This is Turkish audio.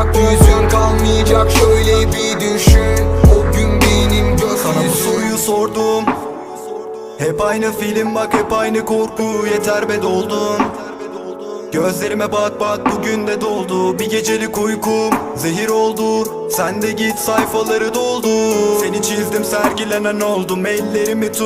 bakacak yüzün kalmayacak şöyle bir düşün. O gün benim Sana bu gökyüzüm soruyu sordum. Hep aynı film bak hep aynı korku. Yeter be doldun Gözlerime bak bak bugün de doldu. Bir gecelik uykum zehir oldu. Sen de git sayfaları doldu. Seni çizdim sergilenen oldum. Ellerimi tut